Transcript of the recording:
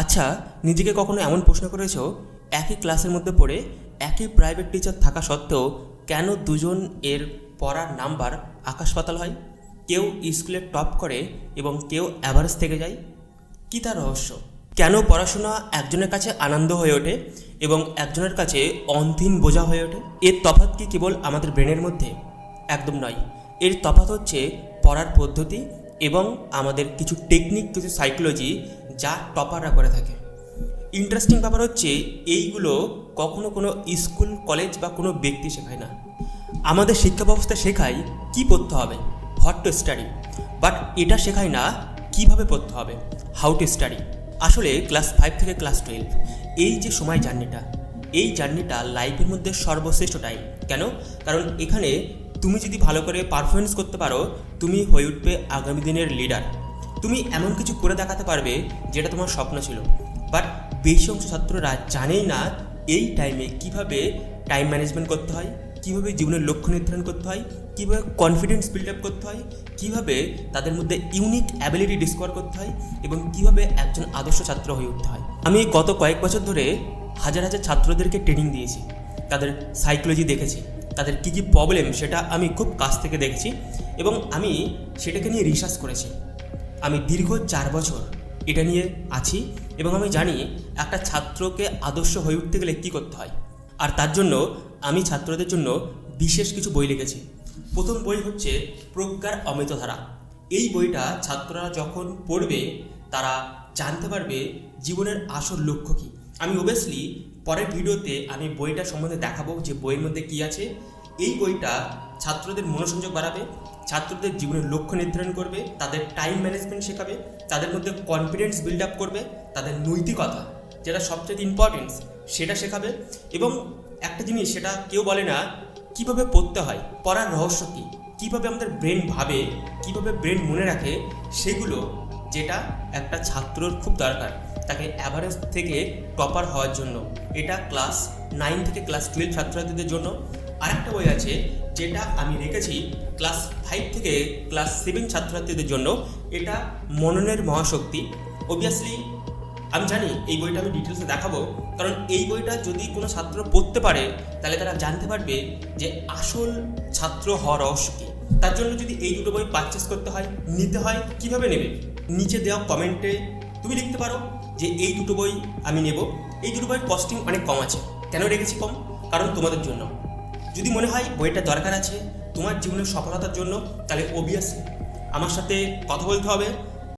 আচ্ছা নিজেকে কখনো এমন প্রশ্ন করেছ? একই ক্লাসের মধ্যে পড়ে একই প্রাইভেট টিচার থাকা সত্ত্বেও কেন দুজন এর পড়ার নাম্বার আকাশ পাতাল হয়? কেউ স্কুলে টপ করে এবং কেউ অ্যাভারেজ থেকে যায়? কি তার রহস্য? কেন পড়াশোনা একজনের কাছে আনন্দ হয়ে ওঠে এবং একজনের কাছে অন্তিম বোঝা হয়ে ওঠে? এর তফাৎ কি কেবল আমাদের ব্রেনের মধ্যে? একদম নয়। এর তফাৎ হচ্ছে পড়ার পদ্ধতি এবং আমাদের কিছু টেকনিক কিছু সাইকোলজি যা টপাররা করে থাকে। ইন্টারেস্টিং ব্যাপার হচ্ছে, এইগুলো কখনো কোনো স্কুল কলেজ বা কোনো ব্যক্তি শেখায় না। আমাদের শিক্ষা ব্যবস্থা শেখায় কী পড়তে হবে হট টু স্টাডি বাট এটা শেখায় না কীভাবে পড়তে হবে হাউ টু স্টাডি আসলে ক্লাস ফাইভ থেকে ক্লাস টুয়েলভ এই যে সময় জার্নিটা এই জার্নিটা লাইফের মধ্যে সর্বশ্রেষ্ঠ টাইম কেন? কারণ এখানে তুমি যদি ভালো করে পারফরমেন্স করতে পারো, তুমি হয়ে উঠবে আগামী দিনের লিডার তুমি এমন কিছু করে দেখাতে পারবে যেটা তোমার স্বপ্ন ছিল। বাট বেশি অংশ ছাত্ররা জানেই না এই টাইমে কীভাবে টাইম ম্যানেজমেন্ট করতে হয়, কীভাবে জীবনের লক্ষ্য নির্ধারণ করতে হয়, কীভাবে কনফিডেন্স বিল্ড আপ করতে হয়, কীভাবে তাদের মধ্যে ইউনিক অ্যাবিলিটি ডিসকভার করতে হয় এবং কীভাবে একজন আদর্শ ছাত্র হয়ে উঠতে হয়। আমি গত কয়েক বছর ধরে হাজার হাজার ছাত্রদেরকে ট্রেনিং দিয়েছি। তাদের সাইকোলজি দেখেছি। তাদের কী কী প্রবলেম সেটা আমি খুব কাছ থেকে দেখেছি এবং আমি সেটাকে নিয়ে রিসার্চ করেছি। আমি দীর্ঘ চার বছর এটা নিয়ে আছি এবং আমি জানি একটা ছাত্রকে আদর্শ হয়ে উঠতে গেলে কী করতে হয়। আর তার জন্য আমি ছাত্রদের জন্য বিশেষ কিছু বই লিখেছি। প্রথম বই হচ্ছে প্রজ্ঞার অমৃতধারা। এই বইটা ছাত্ররা যখন পড়বে তারা জানতে পারবে জীবনের আসল লক্ষ্য কী। আমি ওবেসলি পরের ভিডিওতে আমি বইটা সম্বন্ধে দেখাবো যে বইয়ের মধ্যে কী আছে। এই বইটা ছাত্রদের মনোসংযোগ বাড়াবে, ছাত্রদের জীবনের লক্ষ্য নির্ধারণ করবে, তাদের টাইম ম্যানেজমেন্ট শেখাবে, তাদের মধ্যে কনফিডেন্স বিল্ড আপ করবে, তাদের নৈতিকতা, যেটা সবচেয়ে ইম্পর্টেন্স সেটা শেখাবে। এবং একটা জিনিস সেটা কেউ বলে না, কীভাবে পড়তে হয়, পড়ার রহস্য কী, কীভাবে আমাদের ব্রেন ভাবে, কীভাবে ব্রেন মনে রাখে, সেগুলো যেটা একটা ছাত্রর খুব দরকার। তাকে অ্যাভারেজ থেকে টপার হওয়ার জন্য। এটা ক্লাস নাইন থেকে ক্লাস টুয়েলভ ছাত্রছাত্রীদের জন্য। আরেকটা বই আছে, যেটা আমি রেখেছি ক্লাস ফাইভ থেকে ক্লাস সেভেন ছাত্রছাত্রীদের জন্য। এটা মননের মহাশক্তি। অবভিয়াসলি আমি জানি এই বইটা আমি ডিটেলসে দেখাবো। কারণ এই বইটা যদি কোনো ছাত্র পড়তে পারে, তাহলে তারা জানতে পারবে যে আসল ছাত্র হওয়ার রহস্য কী। তার জন্য যদি এই দুটো বই পারচেস করতে হয়, নিতে হয়, কীভাবে নেবে? নিচে দেওয়া কমেন্টে তুমি লিখতে পারো। যে এই দুটো বই আমি নেব। এই দুটো বইয়ের কস্টিং অনেক কম আছে। কেন রেখেছি কম? কারণ তোমাদের জন্য। যদি মনে হয় বইটা দরকার আছে তোমার জীবনের সফলতার জন্য, তাহলে অবিয়াসলি আমার সাথে কথা বলতে হবে।